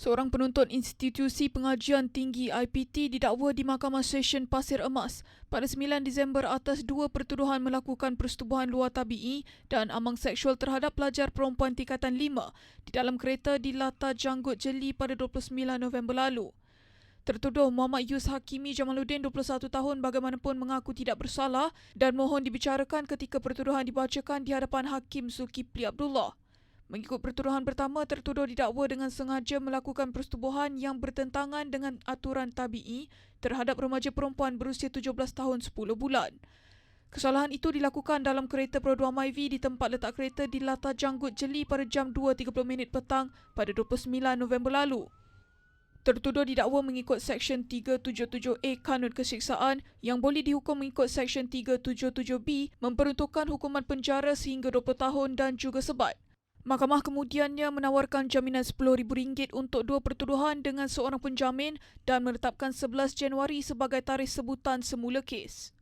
Seorang penuntut institusi pengajian tinggi IPT didakwa di Mahkamah Session Pasir Emas pada 9 Disember atas dua pertuduhan melakukan persetubuhan luar tabii dan amang seksual terhadap pelajar perempuan tingkatan 5 di dalam kereta di Lata Janggut Jeli pada 29 November lalu. Tertuduh Muhammad Yus Hakimi Jamaluddin 21 tahun bagaimanapun mengaku tidak bersalah dan mohon dibicarakan ketika pertuduhan dibacakan di hadapan Hakim Zulkifli Abdullah. Mengikut pertuduhan pertama, tertuduh didakwa dengan sengaja melakukan persetubuhan yang bertentangan dengan aturan tabii terhadap remaja perempuan berusia 17 tahun 10 bulan. Kesalahan itu dilakukan dalam kereta Perodua Myvi di tempat letak kereta di Lata Janggut Jeli pada jam 2.30 minit petang pada 29 November lalu. Tertuduh didakwa mengikut Seksyen 377A Kanun Kesiksaan yang boleh dihukum mengikut Seksyen 377B memperuntukkan hukuman penjara sehingga 20 tahun dan juga sebat. Mahkamah kemudiannya menawarkan jaminan RM10,000 untuk dua pertuduhan dengan seorang penjamin dan menetapkan 11 Januari sebagai tarikh sebutan semula kes.